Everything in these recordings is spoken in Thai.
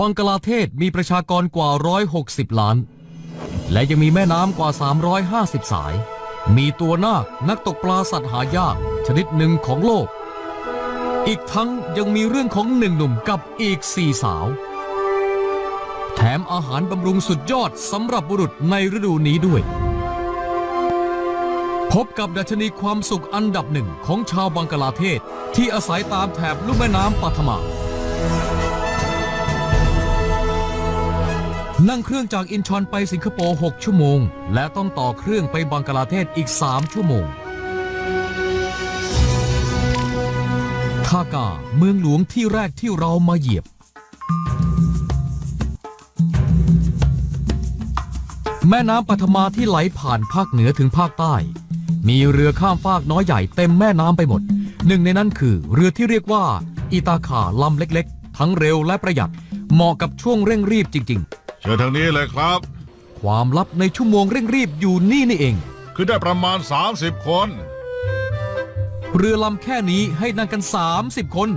บังกลาเทศมีประชากรกว่า 160 ล้าน และยังมีแม่น้ำกว่า 350 สาย มีตัวนาคนักตกปลาสัตว์หายาก ชนิดหนึ่งของโลก อีกทั้งยังมีเรื่องของหนึ่งหนุ่มกับอีกสี่สาว แถมอาหารบำรุงสุดยอดสำหรับบุรุษในฤดูนี้ด้วย พบกับดัชนีความสุขอันดับหนึ่งของชาวบังกลาเทศที่อาศัยตามแถบลุ่มแม่น้ำปัทมา นั่งเครื่องจากอินชอนไปสิงคโปร์ 6 ชั่วโมง และต้องต่อเครื่องไปบังกลาเทศอีก 3 ชั่วโมงทากาเมืองหลวงที่แรกที่เรามาเหยียบ แม่น้ำปัทมาที่ไหลผ่านภาคเหนือถึงภาคใต้ มีเรือข้ามฟากน้อยใหญ่เต็มแม่น้ำไปหมด หนึ่งในนั้นคือเรือที่เรียกว่าอีตาขาลำเล็กๆ ทั้งเร็วและประหยัด เหมาะกับช่วงเร่งรีบจริง ๆ เชิญทางนี้เลยครับ ความลับในชั่วโมงเร่งรีบอยู่นี่นี่เอง คือได้ประมาณ 30 คน เรือลำแค่นี้ให้นั่งกัน 30 คน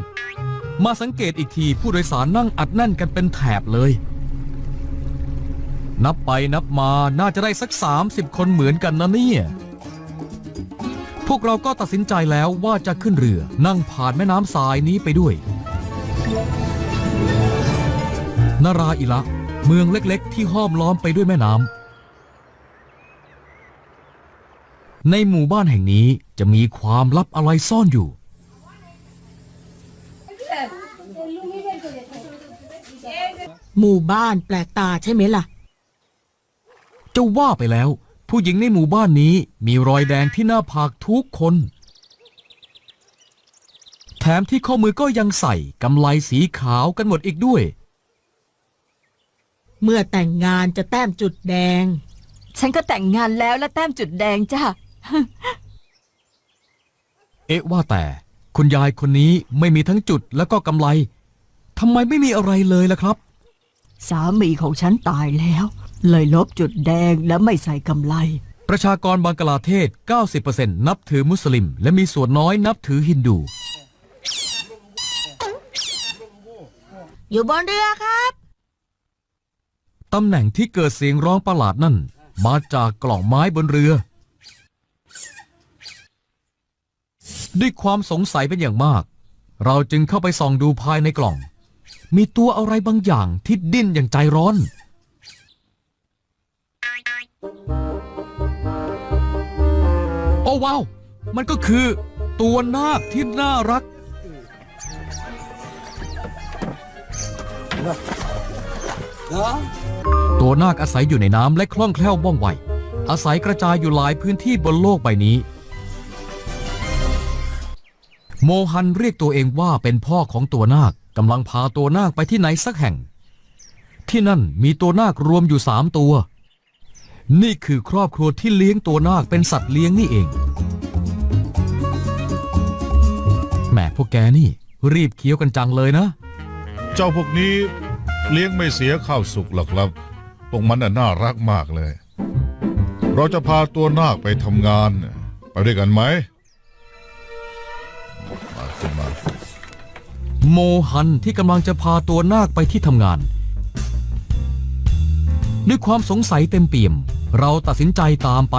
มาสังเกตอีกทีผู้โดยสารนั่งอัดแน่นกันเป็นแถบเลย นับไปนับมาน่าจะได้สัก 30 คนเหมือนกันนะเนี่ยพวกเราก็ตัดสินใจแล้วว่าจะขึ้นเรือนั่งผ่านแม่น้ำสายนี้ไปด้วย นาราอิละ เมืองเล็กๆ ที่ห้อมล้อมไปด้วยแม่น้ำในหมู่บ้านแห่งนี้จะมีความลับอะไรซ่อนอยู่ หมู่บ้านแปลกตาใช่ไหมล่ะ จะว่าไปแล้ว ผู้หญิงในหมู่บ้านนี้มีรอยแดงที่หน้าผากทุกคน แถมที่ข้อมือก็ยังใส่กำไลสีขาวกันหมดอีกด้วย เมื่อแต่งงานจะแต้มจุดแดง ฉันก็แต่งงานแล้วและแต้มจุดแดงจ้ะ เอ๊ะว่าแต่ คุณยายคนนี้ไม่มีทั้งจุดแล้วก็กำไลทำไมไม่มีอะไรเลยล่ะครับ สามีของฉันตายแล้ว เลยลบจุดแดงและไม่ใส่กำไลประชากรบังกลาเทศ 90%นับถือมุสลิม และมีส่วนน้อยนับถือฮินดู อยู่บนเรือครับ ตำแหน่งที่เกิดเสียงร้องประหลาดนั่น มาจากกล่องไม้บนเรือ ด้วยความสงสัยเป็นอย่างมาก เราจึงเข้าไปส่องดูภายในกล่อง มีตัวอะไรบางอย่างที่ดิ้นอย่างใจร้อนโอ้ว้าว มันก็คือตัวนาคที่น่ารัก ตัวนาคอาศัยอยู่ในน้ำและคล่องแคล่วว่องไว อาศัยกระจายอยู่หลายพื้นที่บนโลกใบนี้ โมฮันเรียกตัวเองว่าเป็นพ่อของตัวนาคกำลังพาตัวนาคไปที่ไหนสักแห่ง ที่นั่นมีตัวนาครวมอยู่สามตัว นี่คือครอบครัวที่เลี้ยงตัวนาคเป็นสัตว์เลี้ยงนี่เองแหมพวกแกนี่ รีบเคี้ยวกันจังเลยนะ เจ้าพวกนี้เลี้ยงไม่เสียข้าวสุกหรอกครับ พวกมันน่ะน่ารักมากเลย เราจะพาตัวนาคไปทำงาน ไปด้วยกันไหมมาขึ้นมาโมฮันที่กำลังจะพาตัวนาคไปที่ทำงาน ด้วยความสงสัยเต็มเปี่ยม เราตัดสินใจตามไป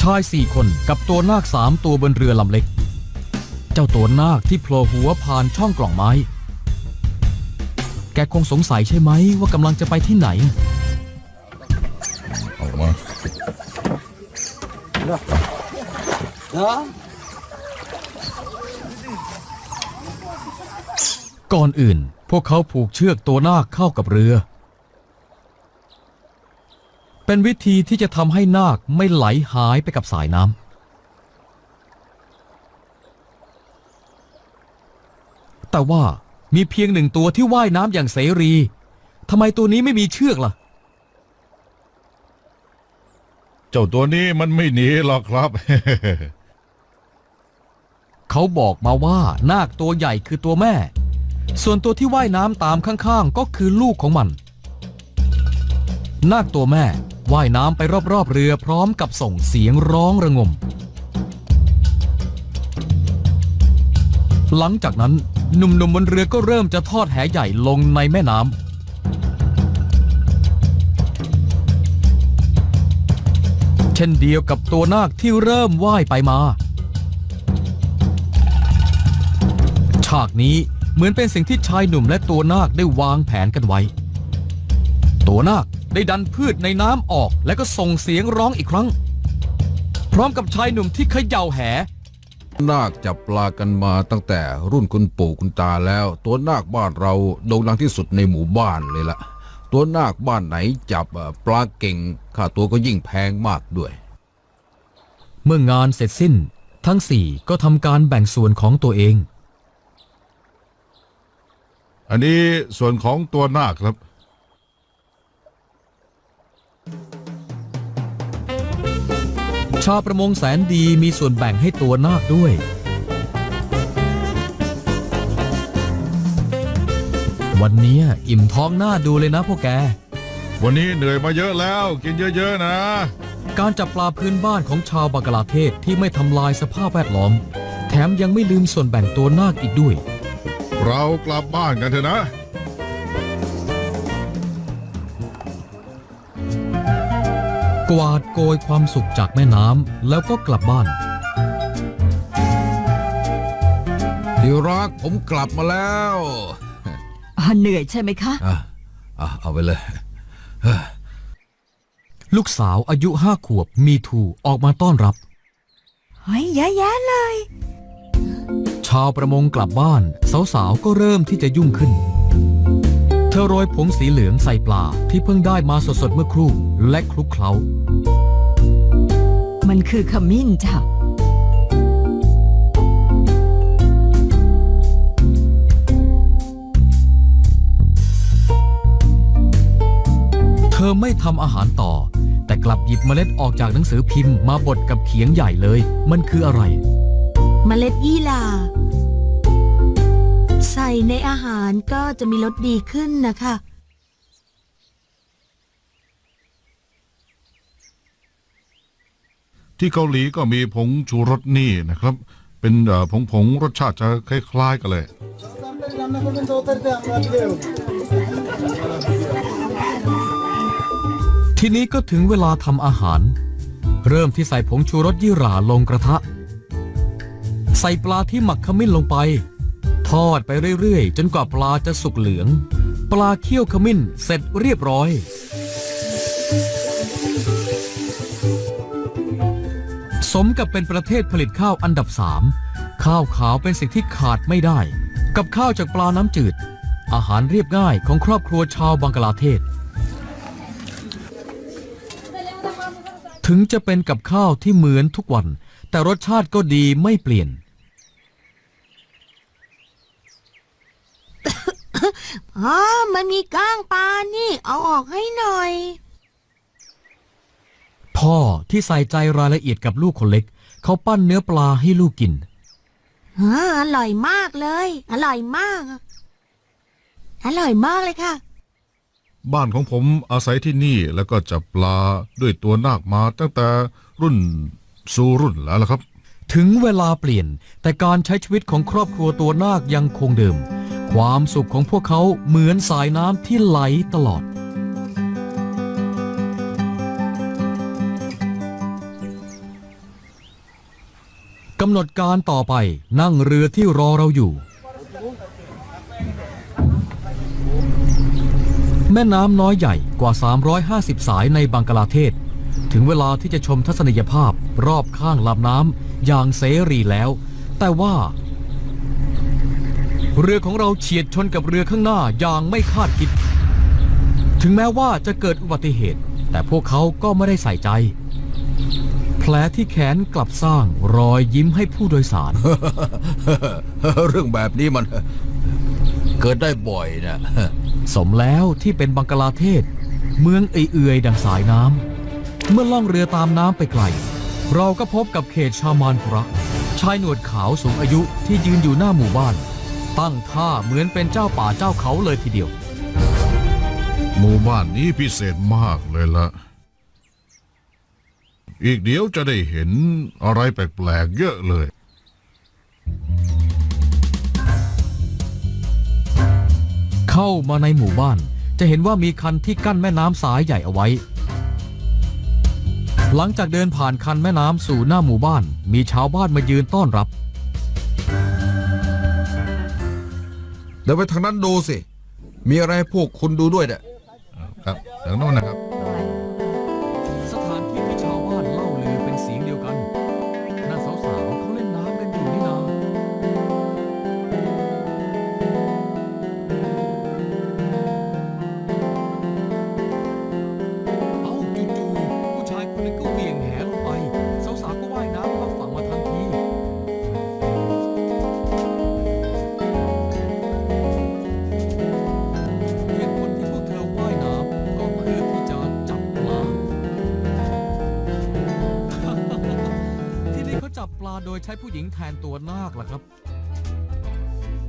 ชายสี่คนกับตัวนาคสามตัวบนเรือลำเล็ก จ้าตัวนาคที่โผล่หัวผ่านช่องกล่องไม้ แกคงสงสัยใช่ไหมว่ากำลังจะไปที่ไหน ออกมาก่อนอื่น พวกเขาผูกเชือกตัวนาคเข้ากับเรือ เป็นวิธีที่จะทำให้นาคไม่ไหลหายไปกับสายน้ำ แต่ว่ามีเพียงหนึ่งตัวที่ว่ายน้ำอย่างเสรีทำไมตัวนี้ไม่มีเชือกล่ะ เจ้าตัวนี้มันไม่หนีหรอกครับ เขาบอกมาว่านาคตัวใหญ่คือตัวแม่ ส่วนตัวที่ว่ายน้ำตามข้างๆ ก็คือลูกของมัน นาคตัวแม่ว่ายน้ำไปรอบๆเรือพร้อมกับส่งเสียงร้องระงม หลังจากนั้น หนุ่มๆบนเรือก็เริ่มจะทอดแหใหญ่ลงในแม่น้ำเช่นเดียวกับตัวนาคที่เริ่มว่ายไปมา ฉากนี้เหมือนเป็นสิ่งที่ชายหนุ่มและตัวนาคได้วางแผนกันไว้ ตัวนาคได้ดันพืชในน้ำออกและก็ส่งเสียงร้องอีกครั้ง พร้อมกับชายหนุ่มที่เขย่าแห นาคจับปลากันมาตั้งแต่รุ่นคุณปู่คุณตาแล้ว ตัวนาคบ้านเราโด่งดังที่สุดในหมู่บ้านเลยละตัวนาคบ้านไหนจับเอ่อปลาเก่งค่าตัวก็ยิ่งแพงมากด้วย เมื่องานเสร็จสิ้น ทั้งสี่ก็ทำการแบ่งส่วนของตัวเอง อันนี้ส่วนของตัวนาคครับ ชาวประมงแสนดีมีส่วนแบ่งให้ตัวนาคด้วย วันเนี้ยอิ่มท้องหน้าดูเลยนะพวกแก วันนี้เหนื่อยมาเยอะแล้ว กินเยอะๆนะ การจับปลาพื้นบ้านของชาวบังกลาเทศที่ไม่ทำลายสภาพแวดล้อม แถมยังไม่ลืมส่วนแบ่งตัวนาคอีกด้วย เรากลับบ้านกันเถอะนะ กวาดโกยความสุขจากแม่น้ำแล้วก็กลับบ้าน ที่รักผมกลับมาแล้วอ่าเหนื่อยใช่ไหมคะ อะอะเอาไปเลยลูกสาวอายุห้าขวบมีทูออกมาต้อนรับ เฮ้ยเยอะแยะเลย ชาวประมงกลับบ้าน สาวๆก็เริ่มที่จะยุ่งขึ้น เธอโรยผงสีเหลืองใส่ปลาที่เพิ่งได้มาสดๆเมื่อครู่และคลุกเคล้า มันคือขมิ้นจ้ะ เธอไม่ทำอาหารต่อ แต่กลับหยิบเมล็ดออกจากหนังสือพิมพ์มาบดกับเขียงใหญ่เลย มันคืออะไร เมล็ดยี่หร่าใส่ในอาหารก็จะมีรสดีขึ้นนะคะ ที่เกาหลีก็มีผงชูรสนี่นะครับ เป็นเอ่อผงผงๆรสชาติจะคล้าย ๆ กันเลย ทีนี้ก็ถึงเวลาทำอาหาร เริ่มที่ใส่ผงชูรสยี่หร่าลงกระทะ ใส่ปลาที่หมักขมิ้นลงไป ทอดไปเรื่อยๆ จนกว่าปลาจะสุกเหลือง ปลาเคี่ยวขมิ้นเสร็จเรียบร้อย สมกับเป็นประเทศผลิตข้าวอันดับสามข้าวขาวเป็นสิ่งที่ขาดไม่ได้ กับข้าวจากปลาน้ำจืด อาหารเรียบง่ายของครอบครัวชาวบังกลาเทศ ถึงจะเป็นกับข้าวที่เหมือนทุกวัน แต่รสชาติก็ดีไม่เปลี่ยน อ๋อมันมีก้างปลานี่ เอาออกให้หน่อย พ่อที่ใส่ใจรายละเอียดกับลูกคนเล็ก เขาปั้นเนื้อปลาให้ลูกกินอ่าอร่อยมากเลย อร่อยมาก อร่อยมากเลยค่ะ บ้านของผมอาศัยที่นี่แล้วก็จับปลาด้วยตัวนาคมาตั้งแต่รุ่นสู่รุ่นแล้วล่ะครับ ถึงเวลาเปลี่ยนแต่การใช้ชีวิตของครอบครัวตัวนาคยังคงเดิม ความสุขของพวกเขาเหมือนสายน้ำที่ไหลตลอด กำหนดการต่อไปนั่งเรือที่รอเราอยู่ แม่น้ำน้อยใหญ่กว่า 350 สายในบังกลาเทศ ถึงเวลาที่จะชมทัศนียภาพรอบข้างลำน้ำอย่างเสรีแล้ว แต่ว่า เรือของเราเฉียดชนกับเรือข้างหน้าอย่างไม่คาดคิด ถึงแม้ว่าจะเกิดอุบัติเหตุ แต่พวกเขาก็ไม่ได้ใส่ใจ แผลที่แขนกลับสร้างรอยยิ้มให้ผู้โดยสาร เรื่องแบบนี้มัน เกิดได้บ่อยนะ สมแล้วที่เป็นบังกลาเทศ เมืองเอื่อยๆดังสายน้ำ เมื่อล่องเรือตามน้ำไปไกล เราก็พบกับเขตชามานปุระชายหนวดขาวสูงอายุที่ยืนอยู่หน้าหมู่บ้าน ตั้งท่าเหมือนเป็นเจ้าป่าเจ้าเขาเลยทีเดียว หมู่บ้านนี้พิเศษมากเลยละอีกเดียวจะได้เห็นอะไรแปลกๆเยอะเลย เข้ามาในหมู่บ้าน จะเห็นว่ามีคันที่กั้นแม่น้ำสายใหญ่เอาไว้ หลังจากเดินผ่านคันแม่น้ำสู่หน้าหมู่บ้าน มีชาวบ้านมายืนต้อนรับ เดี๋ยวไปทางนั้นดูสิ มีอะไรพวกคุณดูด้วยเนี่ย ครับทางโน้นนะครับ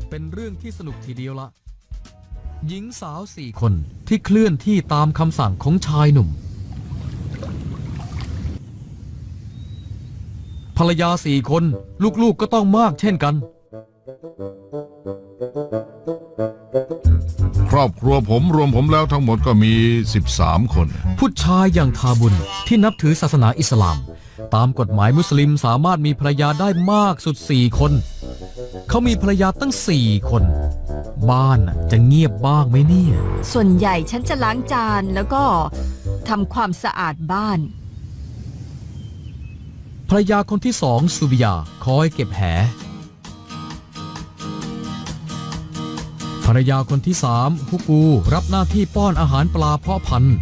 เป็นเรื่องที่สนุกทีเดียวละ หญิงสาวสี่คนที่เคลื่อนที่ตามคำสั่งของชายหนุ่ม ภรรยาสี่คนลูกๆก็ต้องมากเช่นกัน ครอบครัวผมรวมผมแล้วทั้งหมดก็มี 13 คน ผู้ชายอย่างทาบุญที่นับถือศาสนาอิสลาม ตามกฎหมายมุสลิมสามารถมีภรรยาได้มากสุดสี่คน เขามีภรรยาตั้งสี่คน บ้านน่ะจะเงียบบ้างไหมเนี่ย ส่วนใหญ่ฉันจะล้างจานแล้วก็ทำความสะอาดบ้าน ภรรยาคนที่สองสุบิยาคอยเก็บแห ภรรยาคนที่สามฮุกูรับหน้าที่ป้อนอาหารปลาเพาะพันธุ์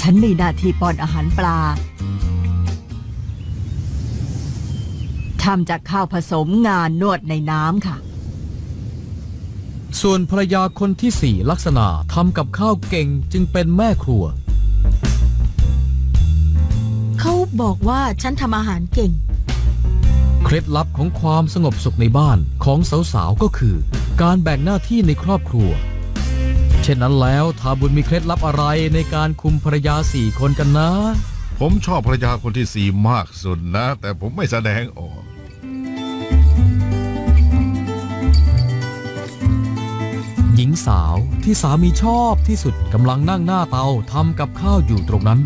ฉันมีหน้าที่ป้อนอาหารปลา ทำจากข้าวผสมงานนวดในน้ำค่ะ ส่วนภรรยาคนที่สี่ลักษณะทำกับข้าวเก่งจึงเป็นแม่ครัว เขาบอกว่าฉันทำอาหารเก่ง เคล็ดลับของความสงบสุขในบ้านของสาวๆก็คือ การแบ่งหน้าที่ในครอบครัว เช่นนั้นแล้วทาบุญมีเคล็ดลับอะไรในการคุมภรรยาสี่คนกันนะ ผมชอบภรรยาคนที่สี่มากสุดนะ แต่ผมไม่แสดงออก หญิงสาวที่สามีชอบที่สุดกำลังนั่งหน้าเตาทำกับข้าวอยู่ตรงนั้น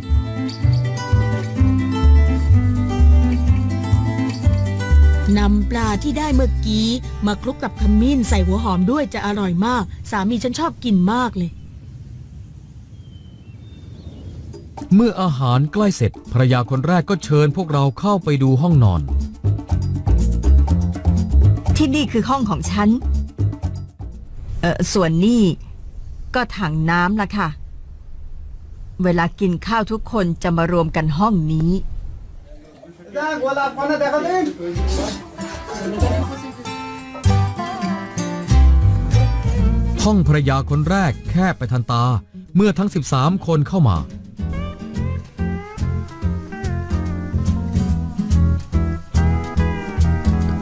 นำปลาที่ได้เมื่อกี้มาคลุกกับขมิ้นใส่หัวหอมด้วยจะอร่อยมาก สามีฉันชอบกินมากเลย เมื่ออาหารใกล้เสร็จภรรยาคนแรกก็เชิญพวกเราเข้าไปดูห้องนอน ที่นี่คือห้องของฉัน เออส่วนนี่ก็ถังน้ำละค่ะ เวลากินข้าวทุกคนจะมารวมกันห้องนี้ ห้องภรรยาคนแรกแคบไปทันตา เมื่อทั้ง 13 คนเข้ามา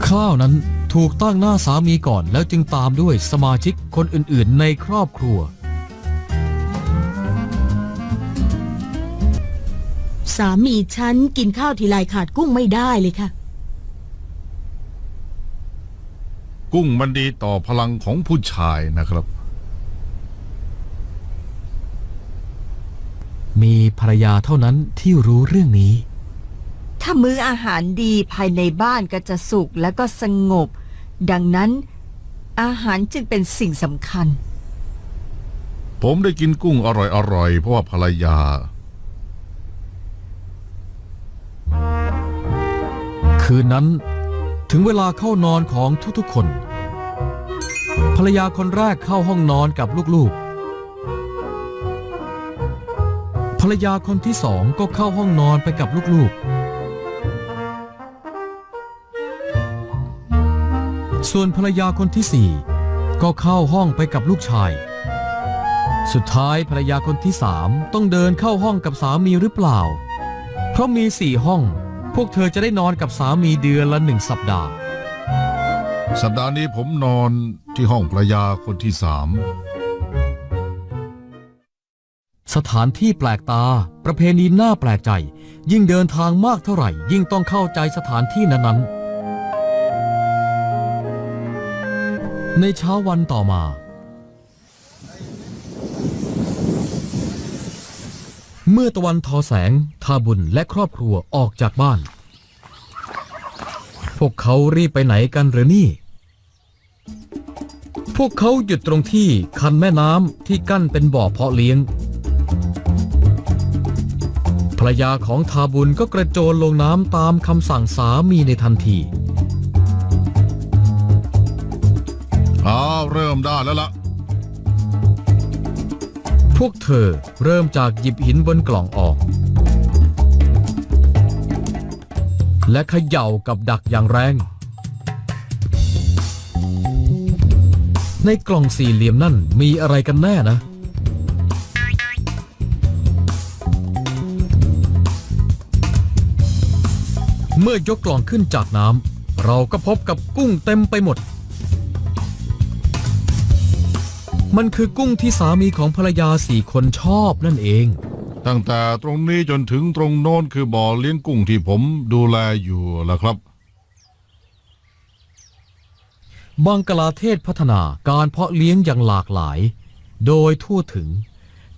ข้าวนั้น ถูกตั้งหน้าสามีก่อนแล้วจึงตามด้วยสมาชิกคนอื่นๆ ในครอบครัว สามีฉันกินข้าวทีไรขาดกุ้งไม่ได้เลยค่ะ กุ้งมันดีต่อพลังของผู้ชายนะครับ มีภรรยาเท่านั้นที่รู้เรื่องนี้ ถ้ามื้ออาหารดีภายในบ้านก็จะสุขและก็สงบ ดังนั้น อาหารจึงเป็นสิ่งสำคัญ ผมได้กินกุ้งอร่อยๆเพราะว่าภรรยา คืนนั้นถึงเวลาเข้านอนของทุกๆคน ภรรยาคนแรกเข้าห้องนอนกับลูกๆ ภรรยาคนที่สองก็เข้าห้องนอนไปกับลูกๆ ส่วนภรรยาคนที่สี่ก็เข้าห้องไปกับลูกชาย สุดท้ายภรรยาคนที่สามต้องเดินเข้าห้องกับสามีหรือเปล่า เพราะมีสี่ห้อง พวกเธอจะได้นอนกับสามีเดือนละหนึ่งสัปดาห์ สัปดาห์นี้ผมนอนที่ห้องภรรยาคนที่สามสถานที่แปลกตา ประเพณีน่าแปลกใจ ยิ่งเดินทางมากเท่าไหร่ ยิ่งต้องเข้าใจสถานที่นั้นๆ ในเช้าวันต่อมา เมื่อตะวันทอแสง ทาบุญและครอบครัวออกจากบ้าน พวกเขารีบไปไหนกันหรือนี่ พวกเขาหยุดตรงที่คันแม่น้ำที่กั้นเป็นบ่อเพาะเลี้ยง ภรรยาของทาบุญก็กระโจนลงน้ำตามคำสั่งสามีในทันที เริ่มได้แล้วล่ะพวกเธอเริ่มจากหยิบหินบนกล่องออก และเขย่ากับดักอย่างแรง ในกล่องสี่เหลี่ยมนั่นมีอะไรกันแน่นะ เมื่อยกกล่องขึ้นจากน้ำเราก็พบกับกุ้งเต็มไปหมด มันคือกุ้งที่สามีของภรรยาสี่คนชอบนั่นเอง ตั้งแต่ตรงนี้จนถึงตรงโน้นคือบ่อเลี้ยงกุ้งที่ผมดูแลอยู่ล่ะครับ บังกลาเทศพัฒนาการเพาะเลี้ยงอย่างหลากหลาย โดยทั่วถึง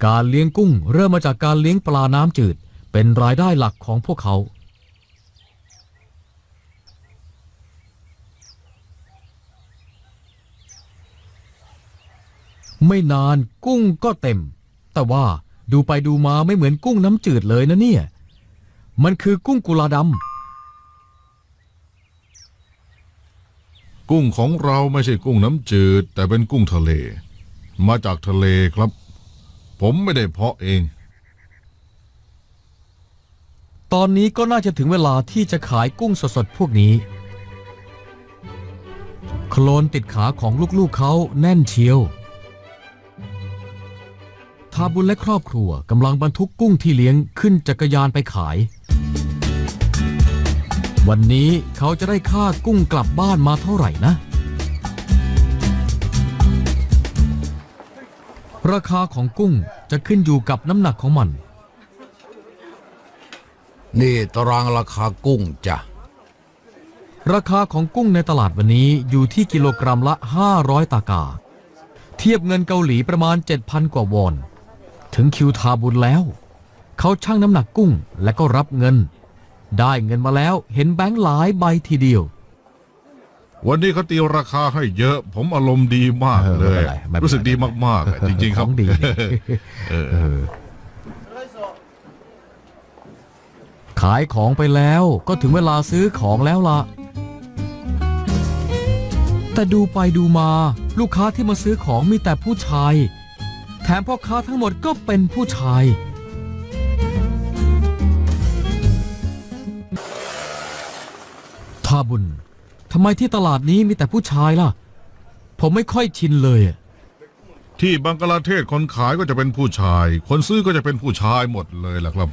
การเลี้ยงกุ้งเริ่มมาจากการเลี้ยงปลาน้ำจืด เป็นรายได้หลักของพวกเขา ไม่นานกุ้งก็เต็ม แต่ว่าดูไปดูมาไม่เหมือนกุ้งน้ำจืดเลยนะเนี่ย มันคือกุ้งกุลาดำกุ้งของเราไม่ใช่กุ้งน้ำจืด แต่เป็นกุ้งทะเล มาจากทะเลครับ ผมไม่ได้เพาะเอง ตอนนี้ก็น่าจะถึงเวลาที่จะขายกุ้งสดๆพวกนี้ โคลนติดขาของลูกๆเขาแน่นเชียว ทาบุญและครอบครัวกำลังบรรทุกกุ้งที่เลี้ยงขึ้นจักรยานไปขาย วันนี้เขาจะได้ค่ากุ้งกลับบ้านมาเท่าไหร่นะ ราคาของกุ้งจะขึ้นอยู่กับน้ำหนักของมัน นี่ตารางราคากุ้งจ้ะ ราคาของกุ้งในตลาดวันนี้อยู่ที่กิโลกรัมละ 500 ตากา เทียบเงินเกาหลีประมาณ 7,000 กว่าวอน ถึงคิวทาบุญแล้ว เขาชั่งน้ำหนักกุ้งและก็รับเงิน ได้เงินมาแล้วเห็นแบงค์หลายใบทีเดียว วันนี้เขาตีราคาให้เยอะ ผมอารมณ์ดีมากเออเลยไม่เป็นไรไม่เป็นไร รู้สึกดีมากๆอะจริง ๆครับของดีนี่เออ เออขายของไปแล้วก็ถึงเวลาซื้อของแล้วล่ะ แต่ดูไปดูมา ลูกค้าที่มาซื้อของมีแต่ผู้ชาย แถมพ่อค้าทั้งหมดก็เป็นผู้ชายท่าบุญทำไมที่ตลาดนี้มีแต่ผู้ชายล่ะ ผมไม่ค่อยชินเลยอะที่บังกลาเทศคนขายก็จะเป็นผู้ชาย คนซื้อก็จะเป็นผู้ชายหมดเลยล่ะครับ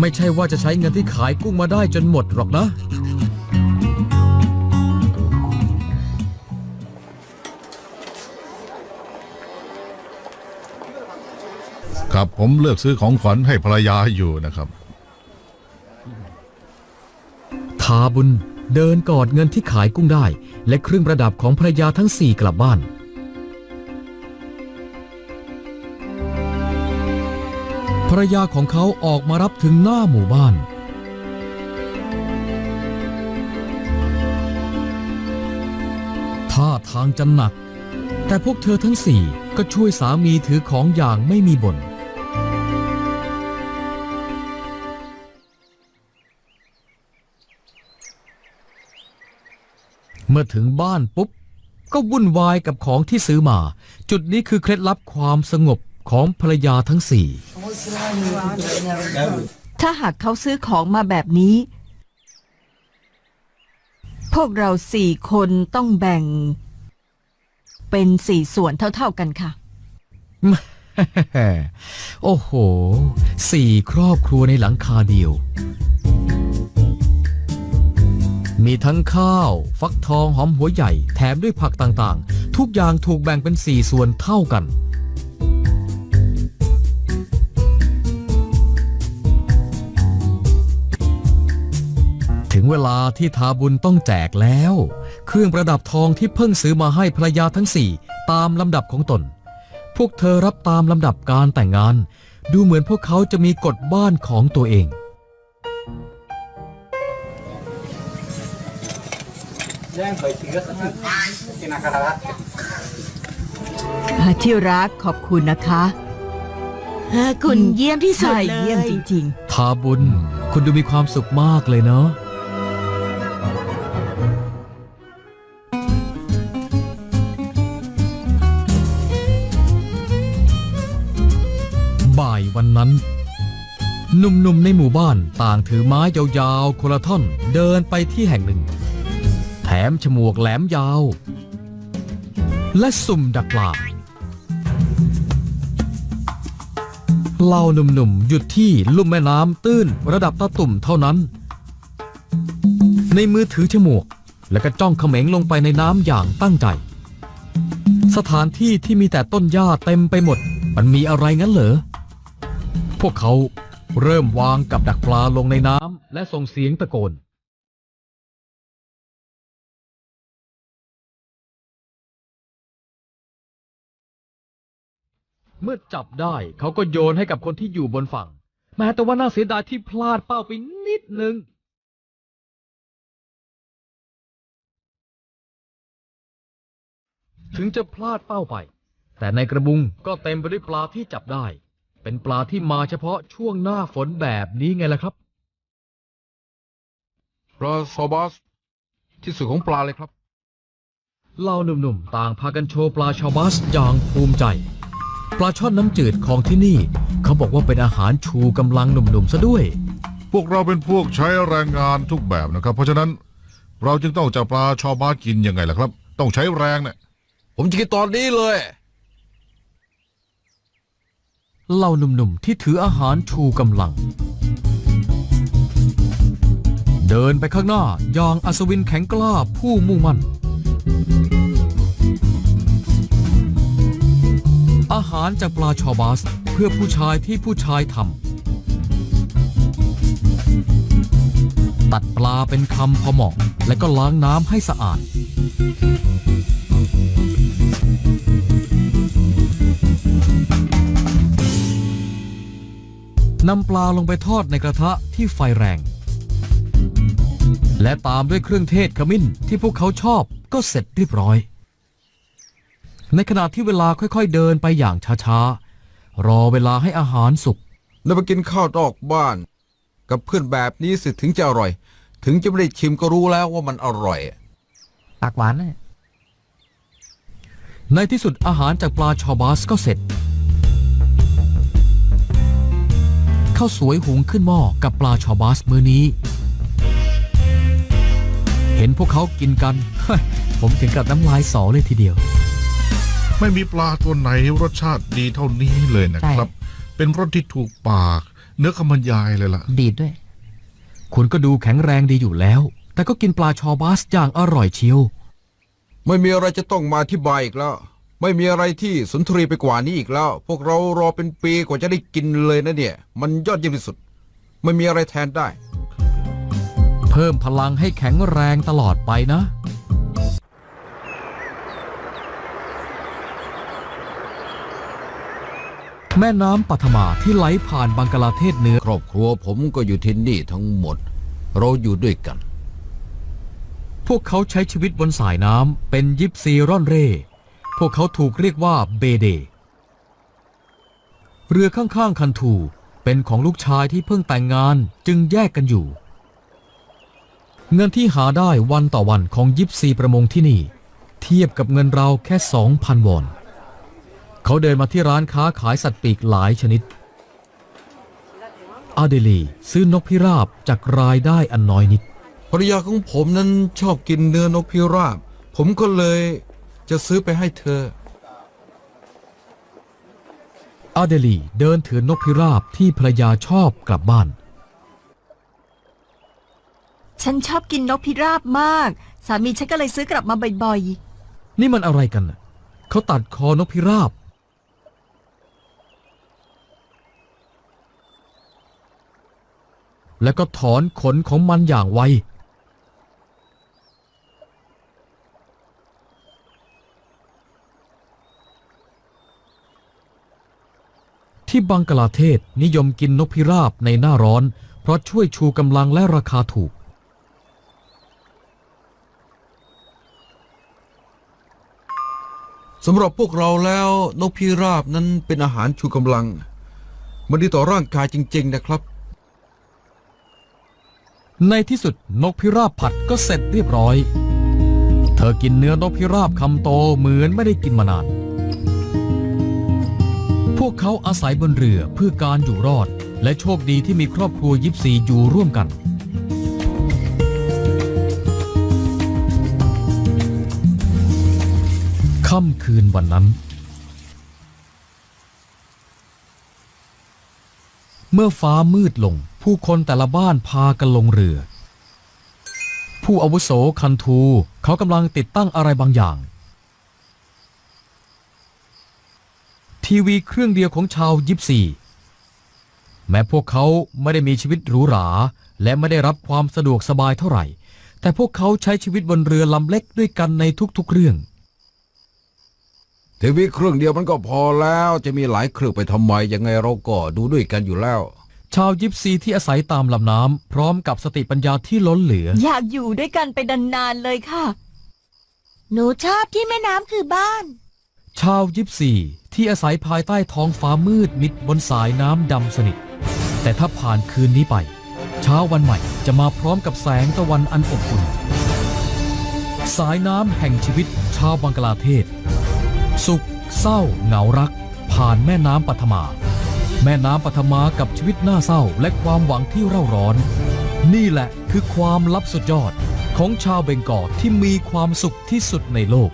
ไม่ใช่ว่าจะใช้เงินที่ขายกุ้งมาได้จนหมดหรอกนะ ครับผมเลือกซื้อของขวัญให้ภรรยาอยู่นะครับทาบุญเดินกอดเงินที่ขายกุ้งได้ และเครื่องประดับของภรรยาทั้งสี่กลับบ้าน ภรรยาของเขาออกมารับถึงหน้าหมู่บ้าน ท่าทางจะหนัก แต่พวกเธอทั้งสี่ก็ช่วยสามีถือของอย่างไม่มีบ่นเมื่อถึงบ้านปุ๊บ ก็วุ่นวายกับของที่ซื้อมา จุดนี้คือเคล็ดลับความสงบของภรรยาทั้งสี่ ถ้าหากเขาซื้อของมาแบบนี้ พวกเราสี่คนต้องแบ่ง เป็นสี่ส่วนเท่าๆกันค่ะ โอ้โห สี่ครอบครัวในหลังคาเดียว มีทั้งข้าว ฟักทองหอมหัวใหญ่ แถมด้วยผักต่างๆ ทุกอย่างถูกแบ่งเป็นสี่ส่วนเท่ากัน ถึงเวลาที่ทาบุญต้องแจกแล้ว เครื่องประดับทองที่เพิ่งซื้อมาให้ภรรยาทั้งสี่ตามลำดับของตน พวกเธอรับตามลำดับการแต่งงาน ดูเหมือนพวกเขาจะมีกฎบ้านของตัวเองที่รักขอบคุณนะคะเออคุณเยี่ยมที่สุดใช่เลย เยี่ยมจริง ทาบุญ คุณดูมีความสุขมากเลยเนาะ หนุ่มๆในหมู่บ้านต่างถือไม้ยาวๆคนละท่อนเดินไปที่แห่งหนึ่ง แถมฉมวกแหลมยาว และสุ่มดักปลาเหล่าหนุ่มๆหยุดที่ลุ่มแม่น้ำตื้นระดับตาตุ่มเท่านั้น ในมือถือฉมวก แล้วก็จ้องเขม็งลงไปในน้ำอย่างตั้งใจ สถานที่ที่มีแต่ต้นหญ้าเต็มไปหมด มันมีอะไรงั้นเหรอพวกเขา เริ่มวางกับดักปลาลงในน้ำและส่งเสียงตะโกน เมื่อจับได้เขาก็โยนให้กับคนที่อยู่บนฝั่ง แม้แต่ว่าน่าเสียดายที่พลาดเป้าไปนิดนึง ถึงจะพลาดเป้าไป แต่ในกระบุงก็เต็มไปด้วยปลาที่จับได้ เป็นปลาที่มาเฉพาะช่วงหน้าฝนแบบนี้ไงล่ะครับ ปลาซอบาส ที่สุดของปลาเลยครับ เหล่าหนุ่มๆ ต่างพากันโชว์ปลาชาวบัสอย่างภูมิใจ ปลาช่อนน้ำจืดของที่นี่ เขาบอกว่าเป็นอาหารชูกำลังหนุ่มๆซะด้วย พวกเราเป็นพวกใช้แรงงานทุกแบบนะครับ เพราะฉะนั้นเราจึงต้องจับปลาชาวบ้านกินยังไงล่ะครับ ต้องใช้แรงเนี่ยผมจะกินตอนนี้เลย เหล่าหนุ่มๆที่ถืออาหารชูกำลัง เดินไปข้างหน้าอย่างอัศวินแข็งกล้าผู้มุ่งมั่น อาหารจากปลาชอบาสเพื่อผู้ชายที่ผู้ชายทำตัดปลาเป็นคำพอเหมาะ และก็ล้างน้ำให้สะอาด นำปลาลงไปทอดในกระทะที่ไฟแรง และตามด้วยเครื่องเทศขมิ้นที่พวกเขาชอบก็เสร็จเรียบร้อย ในขณะที่เวลาค่อยๆเดินไปอย่างช้าๆ รอเวลาให้อาหารสุก แล้วไปกินข้าวนอกบ้าน กับเพื่อนแบบนี้สิถึงจะอร่อย ถึงจะไม่ได้ชิมก็รู้แล้วว่ามันอร่อย ปากหวานนะ ในที่สุดอาหารจากปลาชอบาสก็เสร็จ ข้าวสวยหุงขึ้นหม้อกับปลาชอบาสมื้อนี้ เห็นพวกเขากินกัน ผมถึงกับน้ำลายสอเลยทีเดียว ไม่มีปลาตัวไหนรสชาติดีเท่านี้เลยนะครับ เป็นรสที่ถูกปาก เนื้อคำบรรยายเลยล่ะ ดีดด้วย คุณก็ดูแข็งแรงดีอยู่แล้ว แต่ก็กินปลาชอบาสอย่างอร่อยเชียว ไม่มีอะไรจะต้องมาอธิบายอีกแล้ว ไม่มีอะไรที่สุนทรีไปกว่านี้อีกแล้ว พวกเรารอเป็นปีกว่าจะได้กินเลยนะเนี่ย มันยอดเยี่ยมที่สุด ไม่มีอะไรแทนได้ เพิ่มพลังให้แข็งแรงตลอดไปนะ แม่น้ำปัทมาที่ไหลผ่านบังกลาเทศเหนือ ครอบครัวผมก็อยู่ที่นี่ทั้งหมด เราอยู่ด้วยกัน พวกเขาใช้ชีวิตบนสายน้ำเป็นยิปซีร่อนเร่ พวกเขาถูกเรียกว่าเบเด เรือข้างๆคันทูเป็นของลูกชายที่เพิ่งแต่งงานจึงแยกกันอยู่ เงินที่หาได้วันต่อวันของยิปซีประมงที่นี่ เทียบกับเงินเราแค่สองพันวอน เขาเดินมาที่ร้านค้าขายสัตว์ปีกหลายชนิด อาเดลีซื้อนกพิราบจากรายได้อันน้อยนิดภรรยาของผมนั้นชอบกินเนื้อนกพิราบ ผมก็เลย จะซื้อไปให้เธอ อาเดลีเดินถือนกพิราบที่ภรรยาชอบกลับบ้านๆฉันชอบกินนกพิราบมาก สามีฉันก็เลยซื้อกลับมาบ่อยนี่มันอะไรกันน่ะเขาตัดคอนกพิราบ แล้วก็ถอนขนของมันอย่างไว ที่บังกลาเทศนิยมกินนกพิราบในหน้าร้อน เพราะช่วยชูกำลังและราคาถูก สำหรับพวกเราแล้วนกพิราบนั้นเป็นอาหารชูกำลัง มันดีต่อร่างกายจริง ๆ นะครับ ในที่สุดนกพิราบผัดก็เสร็จเรียบร้อย เธอกินเนื้อนกพิราบคำโตเหมือนไม่ได้กินมานาน พวกเขาอาศัยบนเรือเพื่อการอยู่รอด และโชคดีที่มีครอบครัวยิปซีอยู่ร่วมกัน ค่ำคืนวันนั้น เมื่อฟ้ามืดลง ผู้คนแต่ละบ้านพากันลงเรือ ผู้อาวุโสคันทูเขากำลังติดตั้งอะไรบางอย่าง ทีวีเครื่องเดียวของชาวยิปซี แม้พวกเขาไม่ได้มีชีวิตหรูหรา และไม่ได้รับความสะดวกสบายเท่าไหร่ แต่พวกเขาใช้ชีวิตบนเรือลำเล็กด้วยกันในทุกๆเรื่อง ทีวีเครื่องเดียวมันก็พอแล้วจะมีหลายเครื่องไปทำไมยังไงเราก็ดูด้วยกันอยู่แล้ว ชาวยิปซีที่อาศัยตามลำน้ำพร้อมกับสติปัญญาที่ล้นเหลือ อยากอยู่ด้วยกันไปนานๆเลยค่ะ หนูชอบที่แม่น้ำคือบ้าน ชาวยิปซีที่อาศัยภายใต้ท้องฟ้ามืดมิดบนสายน้ำดำสนิท แต่ถ้าผ่านคืนนี้ไป เช้าวันใหม่จะมาพร้อมกับแสงตะวันอันอบอุ่น สายน้ำแห่งชีวิตชาวบังกลาเทศ สุข เศร้า เหงารัก ผ่านแม่น้ำปัทมา แม่น้ำปัทมากับชีวิตน่าเศร้าและความหวังที่เร่าร้อน นี่แหละคือความลับสุดยอดของชาวเบงกอลที่มีความสุขที่สุดในโลก